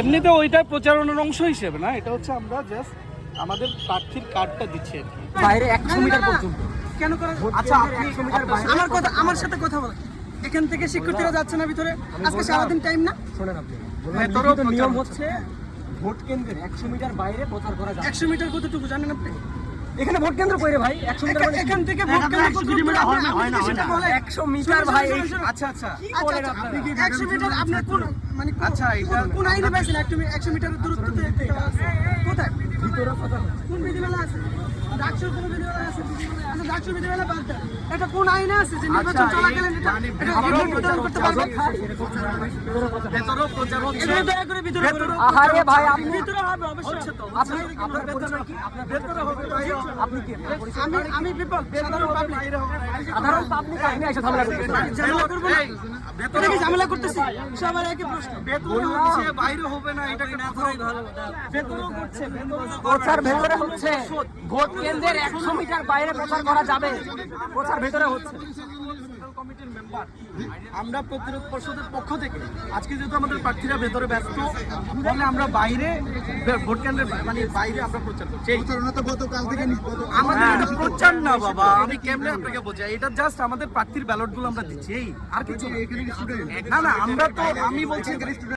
এমনিতে ওইটা প্রচারণের অংশ হিসেবে না এটা হচ্ছে আমরা জাস্ট আমাদের প্রার্থীর কার্ডটা দিচ্ছি আর কি। বাইরে একশো মিটার পর্যন্ত। কেন করা আচ্ছা আপনি একশো মিটার বাইরে। আমার কথা আমার সাথে কথা বলেন এখান থেকে শিক্ষার্থীরা যাচ্ছে না ভিতরে। আজকে সারাদিন টাইম না? শোনেন আপনি তোর নিয়ম হচ্ছে। হচ্ছে। ভোট কেন্দ্রের একশো মিটার বাইরে প্রচার করা যায় একশো মিটার কতটুকু জানেন আপনি? এখানে ভোট কেন্দ্র কইরে ভাই একশো মিটার এখান- মানে এখান থেকে ভোট কেন্দ্র কতটুকু দূরে? আপনি- আপনি যদি সেটা বলেন। একশো মিটার ভাই আচ্ছা শুনুন, শুনুন। আচ্ছা আচ্ছা আচ্ছা, আচ্ছা, একশো মিটার আপনার কোন মানে আচ্ছা, এটা- কোন আইনে পাইছেন একশো মি- একশো মিটার দূরত্ব তো এটা আছে। কোথায় ভিতরে হচ্ছে। কোন বিধিমালা আছে ডাকসুর কোন বিধিমালা আছে ডাকসুর বিধিমালা বাদ দেন। এটা কোন আইনে আছে যে নির্বাচন আচ্ছা, চলাকালীন এটা মানে এটা প্রচার করতে পারবেন প্রচার হচ্ছে এটা দয়া করে করুন। আহারে ভাই আপনি ভিতরে হবে অবশ্যই। আপনি আপনার পরিচয় কি আপনার ভেতরে হবে বাইরে হবে। আপনি কি? আমি আমি বিপল সাধারণ পাবলিক সাধারণ পাবলিক আপনি এসে ঝামেলা করতেছেন ঝামেলা করব না। এটা কি ঝামেলা করতেছি। সবার একই প্রশ্ন। ভেতরে হচ্ছে বাইরে হবে না মাথায় ভেতরেও করছে ভেতরেও প্রচার ভেতরে হচ্ছে ভোট কেন্দ্রের একশো মিটার বাইরে প্রচার করা যাবে? প্রচার ভেতরে হচ্ছে। কমিটির মেম্বার আমরা প্রতিরোধ পর্ষদের পক্ষ থেকে আজকে যেহেতু আমাদের প্রার্থীরা ভেতরে ব্যস্ত ফলে আমরা বাইরে ভোট কেন্দ্রের মানে বাইরে আমরা প্রচার করছি। আমাদের এটা প্রচার না বাবা। আমি কেমনে আপনাকে বোঝাই? এটা জাস্ট আমাদের প্রার্থীর ব্যালটগুলো আমরা দিচ্ছি। এই আর কিছু না। না না আমরা তো আমি বলছি